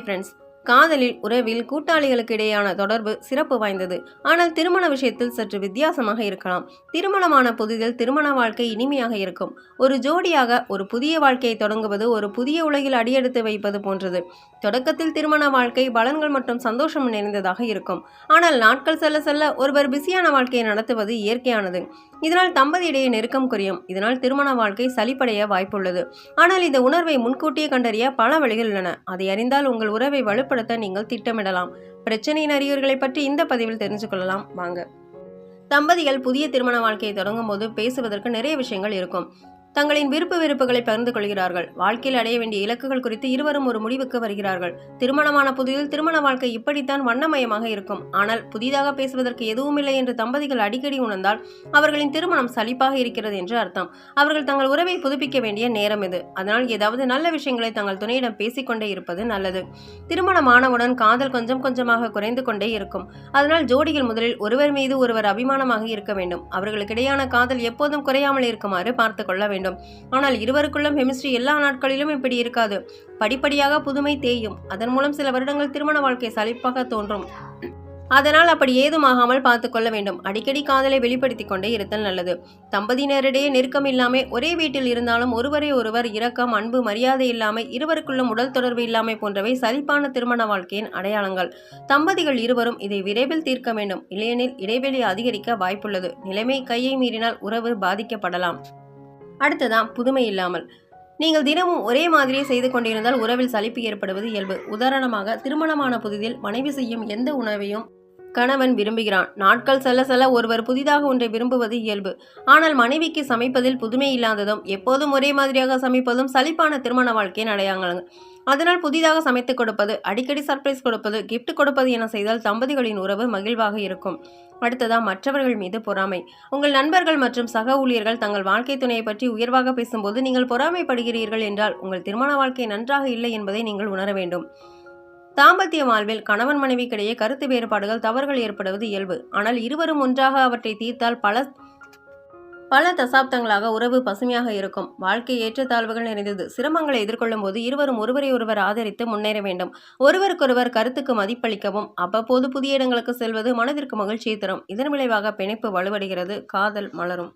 Friends காதலில் உறவில் கூட்டாளிகளுக்கு இடையேயான தொடர்பு சிறப்பு வாய்ந்தது. ஆனால் திருமண விஷயத்தில் சற்று வித்தியாசமாக இருக்கலாம். திருமணமான புதிதில் திருமண வாழ்க்கை இனிமையாக இருக்கும். ஒரு ஜோடியாக ஒரு புதிய வாழ்க்கையை தொடங்குவது ஒரு புதிய உலகில் அடியெடுத்து வைப்பது போன்றது. தொடக்கத்தில் திருமண வாழ்க்கை பலன்கள் மற்றும் சந்தோஷம் நிறைந்ததாக இருக்கும். ஆனால் நாட்கள் செல்ல செல்ல ஒருவர் பிஸியான வாழ்க்கையை நடத்துவது இயற்கையானது. இதனால் தம்பதியிடையே நெருக்கம் குறையும். இதனால் திருமண வாழ்க்கை சலிப்படைய வாய்ப்புள்ளது. ஆனால் இந்த உணர்வை முன்கூட்டியே கண்டறிய பல வழிகள் உள்ளன. அதை அறிந்தால் உங்கள் உறவை வலுப்படுத்த நீங்கள் திட்டமிடலாம். பிரச்சனையின் அறிகுறிகளை பற்றி இந்த பதிவில் தெரிஞ்சு கொள்ளலாம். வாங்க. தம்பதிகள் புதிய திருமண வாழ்க்கையை தொடங்கும் போது பேசுவதற்கு நிறைய விஷயங்கள் இருக்கும். தங்களின் விருப்பு வெறுப்புகளை பகிர்ந்து கொள்கிறார்கள். வாழ்க்கையில் அடைய வேண்டிய இலக்குகள் குறித்து இருவரும் ஒரு முடிவுக்கு வருகிறார்கள். திருமணமான புதியில் திருமண வாழ்க்கை இப்படித்தான் வண்ணமயமாக இருக்கும். ஆனால் புதிதாக பேசுவதற்கு எதுவுமில்லை என்று தம்பதிகள் அடிக்கடி உணர்ந்தால் அவர்களின் திருமணம் சலிப்பாக இருக்கிறது என்று அர்த்தம். அவர்கள் தங்கள் உறவை புதுப்பிக்க வேண்டிய நேரம் இது. அதனால் ஏதாவது நல்ல விஷயங்களை தங்கள் துணையிடம் பேசிக்கொண்டே இருப்பது நல்லது. திருமணமானவுடன் காதல் கொஞ்சம் கொஞ்சமாக குறைந்து கொண்டே இருக்கும். அதனால் ஜோடிகள் முதலில் ஒருவர் மீது ஒருவர் அபிமானமாக இருக்க வேண்டும். அவர்களுக்கிடையான காதல் எப்போதும் குறையாமல் இருக்குமாறு பார்த்துக்கொள்ள கொள்ள வேண்டும். ஆனால் இருவருக்குள்ளும் கெமிஸ்ட்ரி எல்லா நாட்களிலும் இப்படி இருக்காது. படிப்படியாக புதுமை தேயும். அதன் மூலம் சில வருடங்கள் திருமண வாழ்க்கை சலிப்பாக தோன்றும். அதனால் அப்படி ஏதும் ஆகாமல் பார்த்து கொள்ள வேண்டும். அடிக்கடி காதலை வெளிப்படுத்தி கொண்டே இருத்தல் நல்லது. தம்பதியினரிடையே நெருக்கம் இல்லாமல் ஒரே வீட்டில் இருந்தாலும் ஒருவரை ஒருவர் இரக்கம் அன்பு மரியாதை இல்லாமல் இருவருக்குள்ளும் உடல் தொடர்பு இல்லாமல் போன்றவை சலிப்பான திருமண வாழ்க்கையின் அடையாளங்கள். தம்பதிகள் இருவரும் இதை விரைவில் தீர்க்க வேண்டும். இல்லையெனில் இடைவெளி அதிகரிக்க வாய்ப்புள்ளது. நிலைமை கையை மீறினால் உறவு பாதிக்கப்படலாம். அடுத்ததான் புதுமை இல்லாமல். நீங்கள் தினமும் ஒரே மாதிரியே செய்து கொண்டிருந்தால் உறவில் சலிப்பு ஏற்படுவது இயல்பு. உதாரணமாக திருமணமான புதிதில் மனைவி செய்யும் எந்த உணவையும் கணவன் விரும்புகிறான். நாட்கள் செல்ல செல்ல ஒருவர் புதிதாக ஒன்றை விரும்புவது இயல்பு. ஆனால் மனைவிக்கு சமைப்பதில் புதுமை இல்லாததும் எப்போதும் ஒரே மாதிரியாக சமைப்பதும் சலிப்பான திருமண வாழ்க்கையின் அடையாளங்கள். அதனால் புதிதாக சமைத்து கொடுப்பது அடிக்கடி சர்ப்ரைஸ் கொடுப்பது கிஃப்ட் கொடுப்பது என செய்தால் தம்பதிகளின் உறவு மகிழ்வாக இருக்கும். அடுத்ததா மற்றவர்கள் மீது பொறாமை. உங்கள் நண்பர்கள் மற்றும் சக ஊழியர்கள் தங்கள் வாழ்க்கை துணையை பற்றி உயர்வாக பேசும்போது நீங்கள் பொறாமைப்படுகிறீர்கள் என்றால் உங்கள் திருமண வாழ்க்கை நன்றாக இல்லை என்பதை நீங்கள் உணர வேண்டும். தாம்பத்திய வாழ்வில் கணவன் மனைவிக்கிடையே கருத்து வேறுபாடுகள் தவறுகள் ஏற்படுவது இயல்பு. ஆனால் இருவரும் ஒன்றாக அவற்றை தீர்த்தால் பல பல தசாப்தங்களாக உறவு பசுமையாக இருக்கும். வாழ்க்கை ஏற்றத்தாழ்வுகள் நிறைந்தது. சிரமங்களை எதிர்கொள்ளும் போது இருவரும் ஒருவரை ஒருவர் ஆதரித்து முன்னேற வேண்டும். ஒருவருக்கொருவர் கருத்துக்கு மதிப்பளிக்கவும் அவ்வப்போது புதிய இடங்களுக்கு செல்வது மனதிற்கு மகிழ்ச்சியை தரும். இதன் விளைவாக பிணைப்பு வலுவடைகிறது. காதல் மலரும்.